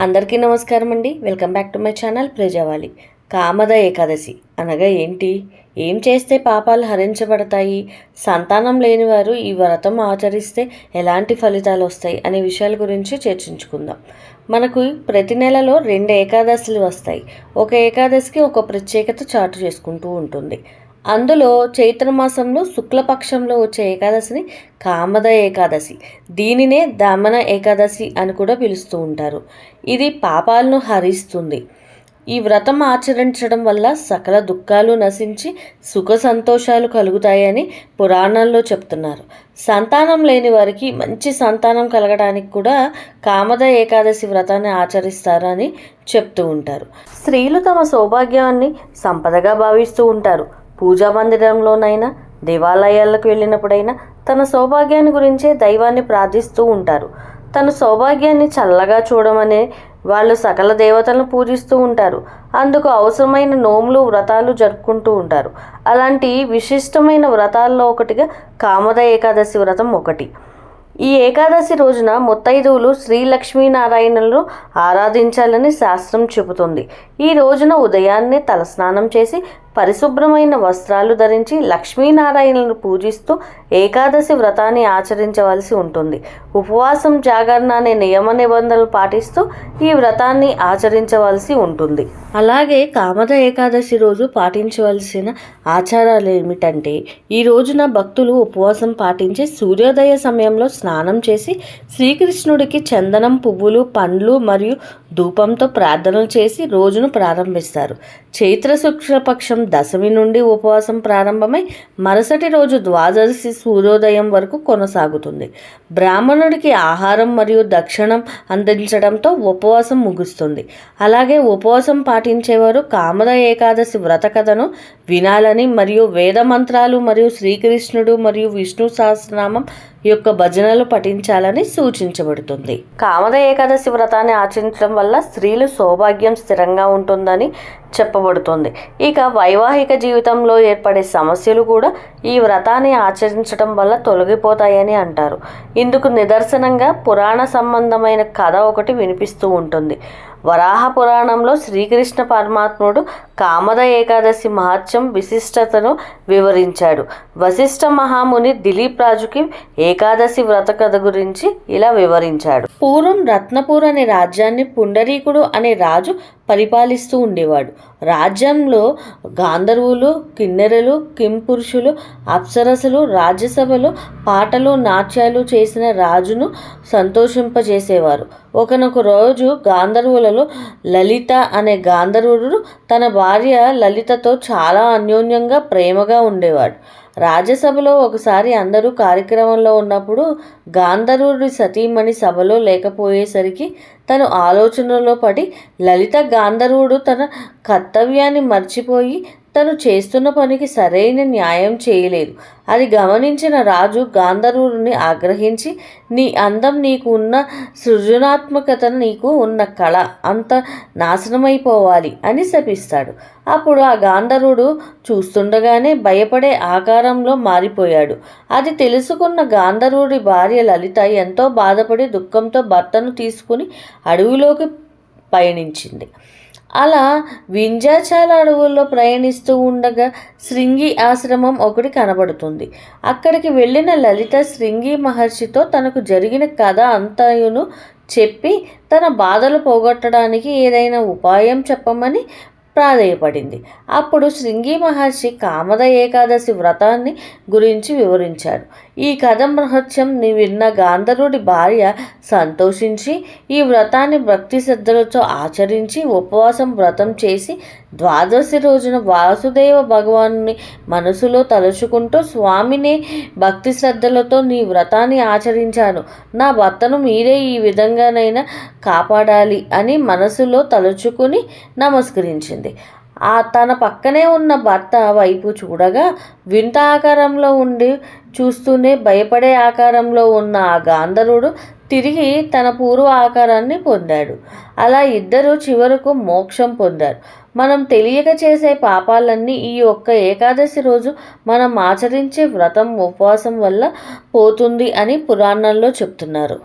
అందరికీ నమస్కారం అండి. Welcome back to my channel Prajavali. Kamada Ekadashi. అనగా ఏంటి? ఏం చేస్తే పాపాలు హరించబడతాయి? సంతానం లేని వారు ఈ వ్రతం ఆచరిస్తే ఎలాంటి ఫలితాలు వస్తాయి? అనే విషయాల గురించి చర్చించుకుందాం. మనకు ప్రతి నెలలో రెండు ఏకాదశులు వస్తాయి. ఒక ఏకాదశికి ఒక ప్రత్యేకత చాటు చేసుకుంటూ ఉంటుంది. అందులో చైత్రమాసంలో శుక్లపక్షంలో వచ్చే ఏకాదశిని కామద ఏకాదశి. దీనినే దమన ఏకాదశి అని కూడా పిలుస్తూ ఉంటారు. ఇది పాపాలను హరిస్తుంది. ఈ వ్రతం ఆచరించడం వల్ల సకల దుఃఖాలు నశించి సుఖ సంతోషాలు కలుగుతాయని పురాణాల్లో చెప్తున్నారు. సంతానం లేని వారికి మంచి సంతానం కలగడానికి కూడా కామద ఏకాదశి వ్రతాన్ని ఆచరిస్తారని చెప్తూ ఉంటారు. స్త్రీలు తమ సౌభాగ్యాన్ని సంపదగా భావిస్తూ ఉంటారు. పూజా మందిరంలోనైనా దేవాలయాలకు వెళ్ళినప్పుడైనా తన సౌభాగ్యాన్ని గురించే దైవాన్ని ప్రార్థిస్తూ ఉంటారు. తన సౌభాగ్యాన్ని చల్లగా చూడమనే వాళ్ళు సకల దేవతలను పూజిస్తూ ఉంటారు. అందుకు అవసరమైన నోములు వ్రతాలు జరుపుకుంటూ ఉంటారు. అలాంటి విశిష్టమైన వ్రతాల్లో ఒకటిగా కామద ఏకాదశి వ్రతం ఒకటి. ఈ ఏకాదశి రోజున ముత్తైదువులు శ్రీ లక్ష్మీనారాయణులను ఆరాధించాలని శాస్త్రం చెబుతుంది. ఈ రోజున ఉదయాన్నే తలస్నానం చేసి పరిశుభ్రమైన వస్త్రాలు ధరించి లక్ష్మీనారాయణను పూజిస్తూ ఏకాదశి వ్రతాన్ని ఆచరించవలసి ఉంటుంది. ఉపవాసం జాగరణ అనే నియమ నిబంధనలు పాటిస్తూ ఈ వ్రతాన్ని ఆచరించవలసి ఉంటుంది. అలాగే కామద ఏకాదశి రోజు పాటించవలసిన ఆచారాలు ఏమిటంటే ఈ రోజున భక్తులు ఉపవాసం పాటించి సూర్యోదయ సమయంలో స్నానం చేసి శ్రీకృష్ణుడికి చందనం పువ్వులు పండ్లు మరియు ధూపంతో ప్రార్థనలు చేసి రోజును ప్రారంభిస్తారు. చైత్ర శుక్లపక్షం దశమి నుండి ఉపవాసం ప్రారంభమై మరుసటి రోజు ద్వాదశి సూర్యోదయం వరకు కొనసాగుతుంది. బ్రాహ్మణుడికి ఆహారం మరియు దక్షిణం అందించడంతో ఉపవాసం ముగుస్తుంది. అలాగే ఉపవాసం పాటించేవారు కామద ఏకాదశి వ్రత కథను వినాలని మరియు వేద మంత్రాలు మరియు శ్రీకృష్ణుడు మరియు విష్ణు సహస్రనామం యొక్క భజనలు పఠించాలని సూచించబడుతుంది. కామద ఏకాదశి వ్రతాన్ని ఆచరించడం వల్ల స్త్రీలు సౌభాగ్యం స్థిరంగా ఉంటుందని చెప్పబడుతుంది. ఇక వైవాహిక జీవితంలో ఏర్పడే సమస్యలు కూడా ఈ వ్రతాన్ని ఆచరించడం వల్ల తొలగిపోతాయని అంటారు. ఇందుకు నిదర్శనంగా పురాణ సంబంధమైన కథ ఒకటి వినిపిస్తూ ఉంటుంది. వరాహ పురాణంలో శ్రీకృష్ణ పరమాత్ముడు కామద ఏకాదశి మహత్యం విశిష్టతను వివరించాడు. వశిష్ఠ మహాముని దిలీప్ రాజుకి ఏకాదశి వ్రత కథ గురించి ఇలా వివరించాడు. పూర్వం రత్నపూర్ అనే రాజ్యాన్ని పుండరీకుడు అనే రాజు పరిపాలిస్తూ ఉండేవాడు. రాజ్యంలో గాంధర్వులు కిన్నెరలు కింపురుషులు అప్సరసలు రాజ్యసభలో పాటలు నాట్యాలు చేసిన రాజును సంతోషింపజేసేవారు. ఒకనొక రోజు గాంధర్వులలో లలిత అనే గాంధర్వుడు తన భార్య లలితతో చాలా అన్యోన్యంగా ప్రేమగా ఉండేవాడు. రాజ్యసభలో ఒకసారి అందరూ కార్యక్రమంలో ఉన్నప్పుడు గాంధర్వుడి సతీమణి సభలో లేకపోయేసరికి తను ఆలోచనలో పడి లలిత గాంధర్వుడు తన కర్తవ్యాన్ని మర్చిపోయి తను చేస్తున్న పనికి సరైన న్యాయం చేయలేదు. అది గమనించిన రాజు గాంధర్వుడిని ఆగ్రహించి నీ అందం నీకు ఉన్న సృజనాత్మకత నీకు ఉన్న కళ అంత నాశనమైపోవాలి అని శపిస్తాడు. అప్పుడు ఆ గాంధర్వుడు చూస్తుండగానే భయపడే ఆకారంలో మారిపోయాడు. అది తెలుసుకున్న గాంధర్వుడి భార్య లలిత ఎంతో బాధపడి దుఃఖంతో భర్తను తీసుకుని అడవిలోకి పయనించింది. అలా వింజాచాల అడవుల్లో ప్రయాణిస్తూ ఉండగా శృంగి ఆశ్రమం ఒకటి కనబడుతుంది. అక్కడికి వెళ్ళిన లలిత శృంగి మహర్షితో తనకు జరిగిన కథ అంతయును చెప్పి తన బాధలు పోగొట్టడానికి ఏదైనా ఉపాయం చెప్పమని ప్రాధేయపడింది. అప్పుడు శృంగి మహర్షి కామద ఏకాదశి వ్రతాన్ని గురించి వివరించాడు. ఈ కథ మహత్యం విన్న గాంధర్వుడి భార్య సంతోషించి ఈ వ్రతాన్ని భక్తి శ్రద్ధలతో ఆచరించి ఉపవాసం వ్రతం చేసి ద్వాదశి రోజున వాసుదేవ భగవాను మనసులో తలుచుకుంటూ స్వామిని భక్తి శ్రద్ధలతో నీ వ్రతాన్ని ఆచరించాను. నా భర్తను మీరే ఈ విధంగానైనా కాపాడాలి అని మనసులో తలుచుకుని నమస్కరించింది. ఆ తన పక్కనే ఉన్న భర్త వైపు చూడగా వింత ఆకారంలో ఉండి చూస్తూనే భయపడే ఆకారంలో ఉన్న ఆ గాంధర్వుడు తిరిగి తన పూర్వ ఆకారాన్ని పొందాడు. అలా ఇద్దరు చివరకు మోక్షం పొందారు. మనం తెలియక చేసే పాపాలన్నీ ఈ ఒక్క ఏకాదశి రోజు మనం ఆచరించే వ్రతం ఉపవాసం వల్ల పోతుంది అని పురాణాల్లో చెప్తున్నారు.